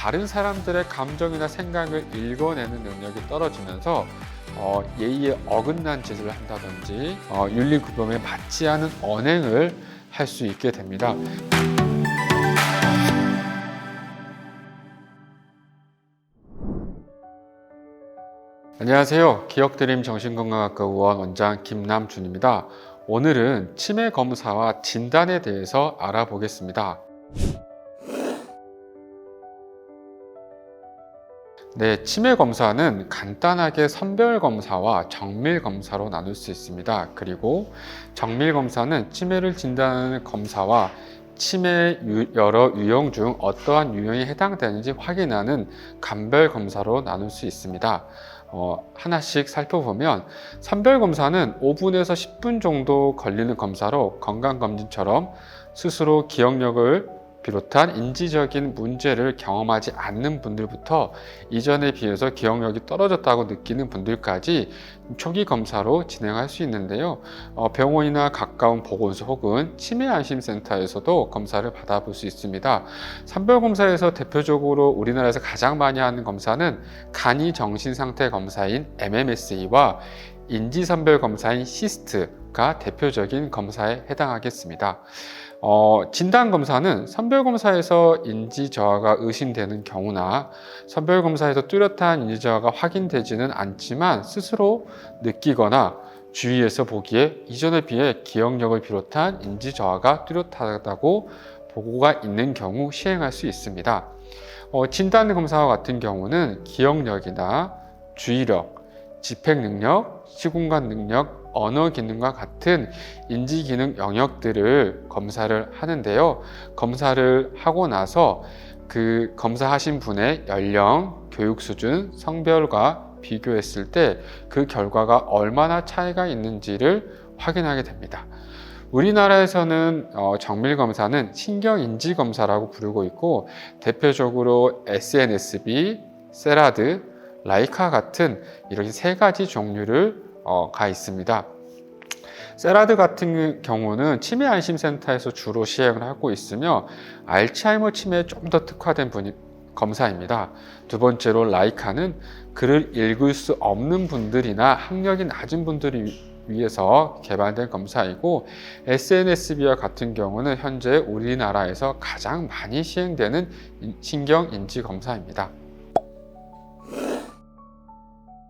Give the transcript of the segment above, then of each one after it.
다른 사람들의 감정이나 생각을 읽어내는 능력이 떨어지면서 어, 예의에 어긋난 짓을 한다든지 어, 윤리 구범에 맞지 않은 언행을 할 수 있게 됩니다. 안녕하세요. 기억드림 정신건강학과 의원 원장 김남준입니다. 오늘은 치매 검사와 진단에 대해서 알아보겠습니다. 네, 치매 검사는 간단하게 선별 검사와 정밀 검사로 나눌 수 있습니다. 그리고 정밀 검사는 치매를 진단하는 검사와 치매 유- 여러 유형 중 어떠한 유형에 해당되는지 확인하는 감별 검사로 나눌 수 있습니다. 어, 하나씩 살펴보면 선별 검사는 5분에서 10분 정도 걸리는 검사로 건강검진처럼 스스로 기억력을 비롯한 인지적인 문제를 경험하지 않는 분들부터 이전에 비해서 기억력이 떨어졌다고 느끼는 분들까지 초기 검사로 진행할 수 있는데요. 어, 병원이나 가까운 보건소 혹은 치매 안심센터에서도 검사를 받아볼 수 있습니다. 선별 검사에서 대표적으로 우리나라에서 가장 많이 하는 검사는 간이 정신 상태 검사인 MMSE와 인지 선별 검사인 시스트가 대표적인 검사에 해당하겠습니다. 어, 진단 검사는 선별 검사에서 인지 저하가 의심되는 경우나 선별 검사에서 뚜렷한 인지 저하가 확인되지는 않지만 스스로 느끼거나 주위에서 보기에 이전에 비해 기억력을 비롯한 인지 저하가 뚜렷하다고 보고가 있는 경우 시행할 수 있습니다. 어, 진단 검사와 같은 경우는 기억력이나 주의력, 집행 능력, 시공간 능력, 언어 기능과 같은 인지 기능 영역들을 검사를 하는데요. 검사를 하고 나서 그 검사하신 분의 연령, 교육 수준, 성별과 비교했을 때 그 결과가 얼마나 차이가 있는지를 확인하게 됩니다. 우리나라에서는 어, 정밀 검사는 신경 인지 검사라고 부르고 있고 대표적으로 SNSB, 세라드, 라이카 같은 이렇게 세 가지 종류를 어, 가 있습니다. 세라드 같은 경우는 치매 안심센터에서 주로 시행을 하고 있으며 알츠하이머 치매에 좀 더 특화된 분이, 검사입니다. 두 번째로 라이카는 글을 읽을 수 없는 분들이나 학력이 낮은 분들이 위해서 개발된 검사이고 SNSB와 같은 경우는 현재 우리나라에서 가장 많이 시행되는 인- 신경 인지 검사입니다.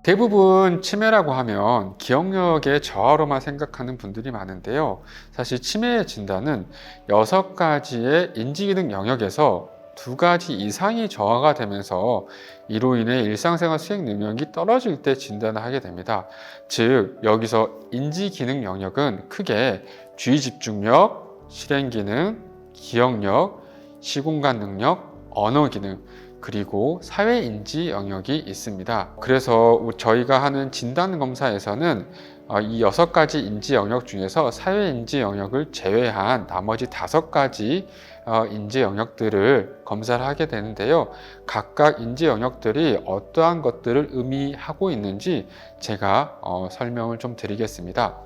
대부분 치매라고 하면 기억력의 저하로만 생각하는 분들이 많은데요. 사실 치매의 진단은 여섯 가지의 인지기능 영역에서 두 가지 이상이 저하가 되면서 이로 인해 일상생활 수행 능력이 떨어질 때 진단을 하게 됩니다. 즉, 여기서 인지기능 영역은 크게 주의 집중력, 실행 기능, 기억력, 시공간 능력, 언어 기능, 그리고 사회인지 영역이 있습니다. 그래서 저희가 하는 진단 검사에서는 어, 이 여섯 가지 인지 영역 중에서 사회인지 영역을 제외한 나머지 다섯 가지 어, 인지 영역들을 검사를 하게 되는데요. 각각 인지 영역들이 어떠한 것들을 의미하고 있는지 제가 어, 설명을 좀 드리겠습니다.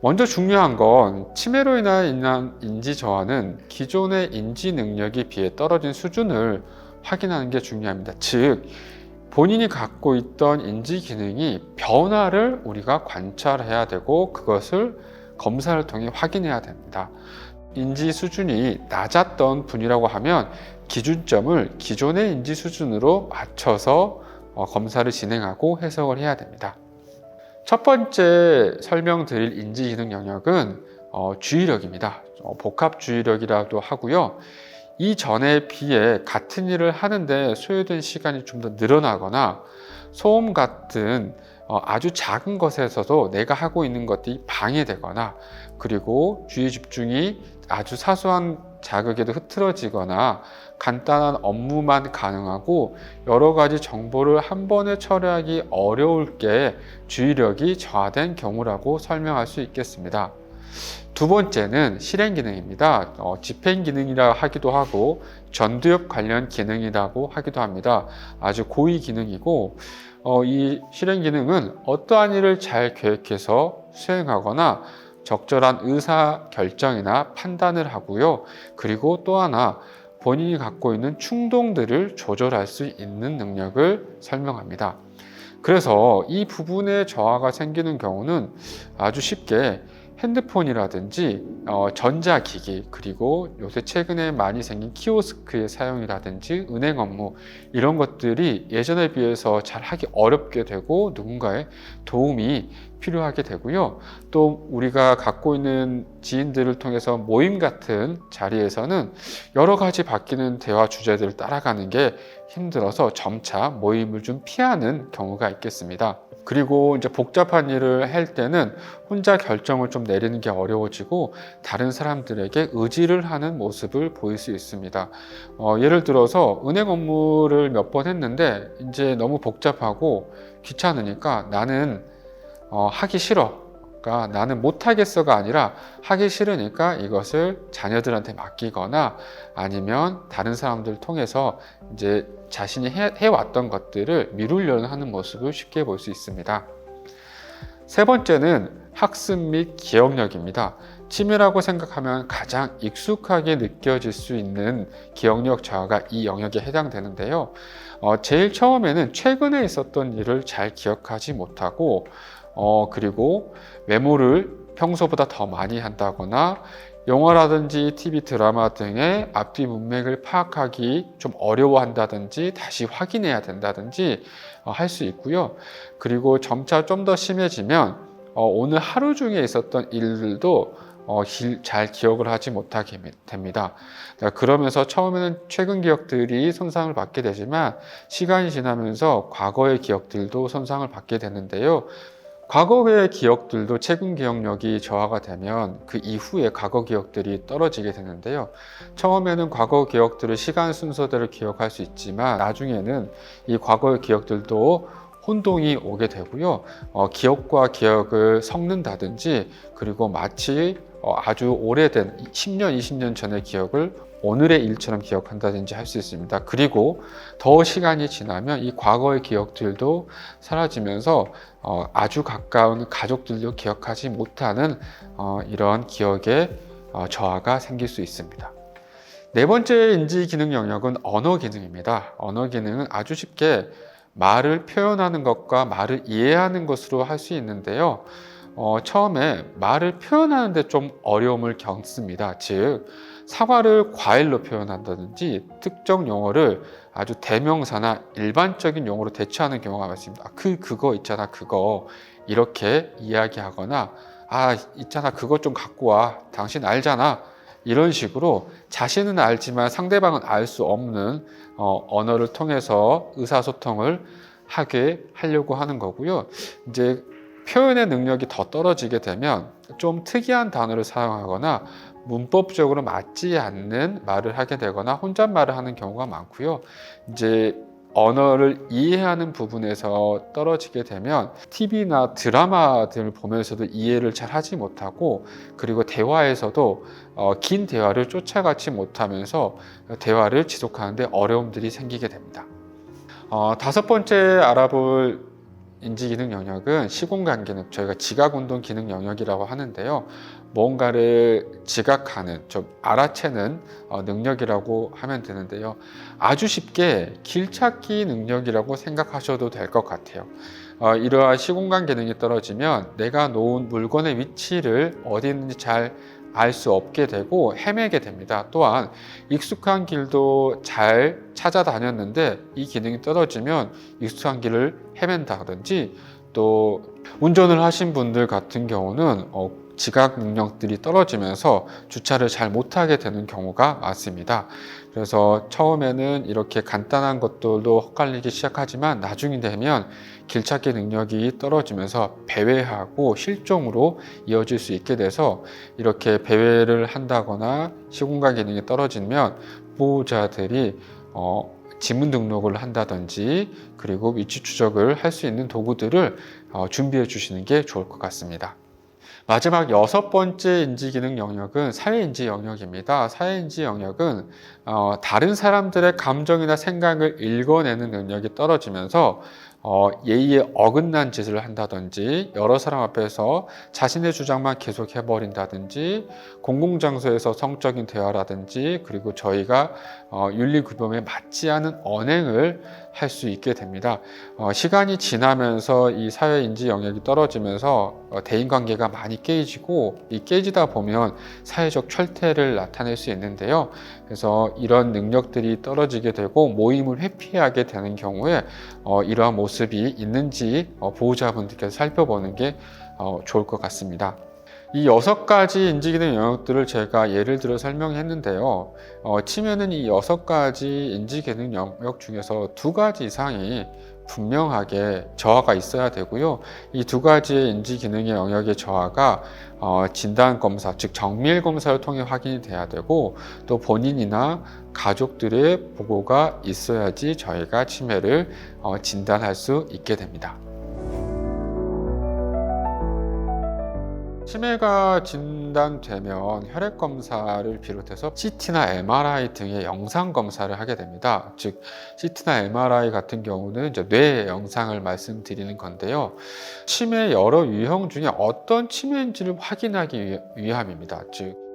먼저 중요한 건 치매로 인한 인지 저하는 기존의 인지 능력에 비해 떨어진 수준을 확인하는 게 중요합니다. 즉, 본인이 갖고 있던 인지 기능이 변화를 우리가 관찰해야 되고 그것을 검사를 통해 확인해야 됩니다. 인지 수준이 낮았던 분이라고 하면 기준점을 기존의 인지 수준으로 맞춰서 어, 검사를 진행하고 해석을 해야 됩니다. 첫 번째 설명드릴 인지 기능 영역은 어, 주의력입니다. 어, 복합 주의력이라도 하고요. 이전에 비해 같은 일을 하는데 소요된 시간이 좀 더 늘어나거나 소음 같은 어, 아주 작은 것에서도 내가 하고 있는 것들이 방해되거나 그리고 주의 집중이 아주 사소한 자극에도 흐트러지거나 간단한 업무만 가능하고 여러 가지 정보를 한 번에 처리하기 어려울 게 주의력이 저하된 경우라고 설명할 수 있겠습니다. 두 번째는 실행 기능입니다. 어, 집행 기능이라 하기도 하고 전두엽 관련 기능이라고 하기도 합니다. 아주 고위 기능이고 어, 이 실행 기능은 어떠한 일을 잘 계획해서 수행하거나 적절한 의사 결정이나 판단을 하고요. 그리고 또 하나 본인이 갖고 있는 충동들을 조절할 수 있는 능력을 설명합니다. 그래서 이 부분에 저하가 생기는 경우는 아주 쉽게 핸드폰이라든지 어, 전자기기 그리고 요새 최근에 많이 생긴 키오스크의 사용이라든지 은행 업무 이런 것들이 예전에 비해서 잘 하기 어렵게 되고 누군가의 도움이 필요하게 되고요. 또 우리가 갖고 있는 지인들을 통해서 모임 같은 자리에서는 여러 가지 바뀌는 대화 주제들을 따라가는 게 힘들어서 점차 모임을 좀 피하는 경우가 있겠습니다. 그리고 이제 복잡한 일을 할 때는 혼자 결정을 좀 내리는 게 어려워지고 다른 사람들에게 의지를 하는 모습을 보일 수 있습니다. 어, 예를 들어서 은행 업무를 몇 번 했는데 이제 너무 복잡하고 귀찮으니까 나는 어, 하기 싫어. 그러니까 나는 못하겠어가 아니라 하기 싫으니까 이것을 자녀들한테 맡기거나 아니면 다른 사람들 통해서 이제 자신이 해, 해왔던 것들을 미루려는 하는 모습을 쉽게 볼 수 있습니다. 세 번째는 학습 및 기억력입니다. 치매라고 생각하면 가장 익숙하게 느껴질 수 있는 기억력 저하가 이 영역에 해당되는데요. 어, 제일 처음에는 최근에 있었던 일을 잘 기억하지 못하고 어, 그리고 메모를 평소보다 더 많이 한다거나 영화라든지 TV 드라마 등의 앞뒤 문맥을 파악하기 좀 어려워한다든지 다시 확인해야 된다든지 어, 할수 있고요. 그리고 점차 좀 더 심해지면 어, 오늘 하루 중에 있었던 일들도 어, 길- 잘 기억을 하지 못하게 됩니다. 그러면서 처음에는 최근 기억들이 손상을 받게 되지만 시간이 지나면서 과거의 기억들도 손상을 받게 되는데요. 과거의 기억들도 최근 기억력이 저하가 되면 그 이후에 과거 기억들이 떨어지게 되는데요. 처음에는 과거 기억들을 시간 순서대로 기억할 수 있지만 나중에는 이 과거의 기억들도 혼동이 오게 되고요. 어, 기억과 기억을 섞는다든지 그리고 마치 어, 아주 오래된 10년, 20년 전의 기억을 오늘의 일처럼 기억한다든지 할 수 있습니다. 그리고 더 시간이 지나면 이 과거의 기억들도 사라지면서 어, 아주 가까운 가족들도 기억하지 못하는 어, 이런 기억의 어, 저하가 생길 수 있습니다. 네 번째 인지 기능 영역은 언어 기능입니다. 언어 기능은 아주 쉽게 말을 표현하는 것과 말을 이해하는 것으로 할 수 있는데요. 어, 처음에 말을 표현하는데 좀 어려움을 겪습니다. 즉, 사과를 과일로 표현한다든지 특정 용어를 아주 대명사나 일반적인 용어로 대체하는 경우가 많습니다. 아, 그, 그거 있잖아, 그거. 이렇게 이야기하거나, 아, 있잖아, 그거 좀 갖고 와. 당신 알잖아. 이런 식으로 자신은 알지만 상대방은 알 수 없는 어, 언어를 통해서 의사소통을 하게 하려고 하는 거고요. 이제 표현의 능력이 더 떨어지게 되면 좀 특이한 단어를 사용하거나 문법적으로 맞지 않는 말을 하게 되거나 혼잣말을 하는 경우가 많고요. 이제 언어를 이해하는 부분에서 떨어지게 되면 TV나 드라마들을 보면서도 이해를 잘 하지 못하고 그리고 대화에서도 어, 긴 대화를 쫓아가지 못하면서 대화를 지속하는데 어려움들이 생기게 됩니다. 어, 다섯 번째 알아볼 인지기능 영역은 시공간 기능, 저희가 지각운동 기능 영역이라고 하는데요. 뭔가를 지각하는, 좀 알아채는 어, 능력이라고 하면 되는데요. 아주 쉽게 길찾기 능력이라고 생각하셔도 될 것 같아요. 어, 이러한 시공간 기능이 떨어지면 내가 놓은 물건의 위치를 어디 있는지 잘 알 수 없게 되고 헤매게 됩니다. 또한 익숙한 길도 잘 찾아다녔는데 이 기능이 떨어지면 익숙한 길을 헤맨다든지 또 운전을 하신 분들 같은 경우는 어, 지각 능력들이 떨어지면서 주차를 잘 못하게 되는 경우가 많습니다. 그래서 처음에는 이렇게 간단한 것들도 헛갈리기 시작하지만 나중이 되면 길찾기 능력이 떨어지면서 배회하고 실종으로 이어질 수 있게 돼서 이렇게 배회를 한다거나 시공간 기능이 떨어지면 보호자들이 어, 지문 등록을 한다든지 그리고 위치 추적을 할 수 있는 도구들을 어, 준비해 주시는 게 좋을 것 같습니다. 마지막 여섯 번째 인지 기능 영역은 사회 인지 영역입니다. 사회 인지 영역은 어, 다른 사람들의 감정이나 생각을 읽어내는 능력이 떨어지면서 어, 예의에 어긋난 짓을 한다든지 여러 사람 앞에서 자신의 주장만 계속 해버린다든지 공공장소에서 성적인 대화라든지 그리고 저희가 어, 윤리규범에 맞지 않은 언행을 할 수 있게 됩니다. 어, 시간이 지나면서 이 사회인지 영역이 떨어지면서 어, 대인관계가 많이 깨지고 이 깨지다 보면 사회적 철퇴를 나타낼 수 있는데요. 그래서 이런 능력들이 떨어지게 되고 모임을 회피하게 되는 경우에 어, 이러한 모습 이 있는지 어, 보호자분들께서 살펴보는 게 어, 좋을 것 같습니다. 이 여섯 가지 인지기능 영역들을 제가 예를 들어 설명했는데요. 어, 치매는 이 여섯 가지 인지기능 영역 중에서 두 가지 이상이 분명하게 저하가 있어야 되고요. 이 두 가지의 인지 기능의 영역의 저하가 어, 진단 검사, 즉 정밀 검사를 통해 확인이 돼야 되고 또 본인이나 가족들의 보고가 있어야지 저희가 치매를 어, 진단할 수 있게 됩니다. 치매가 진단되면 혈액 검사를 비롯해서 CT나 MRI 등의 영상 검사를 하게 됩니다. 즉 CT나 MRI 같은 경우는 이제 뇌 영상을 말씀드리는 건데요. 치매 여러 유형 중에 어떤 치매인지를 확인하기 위- 위함입니다. 즉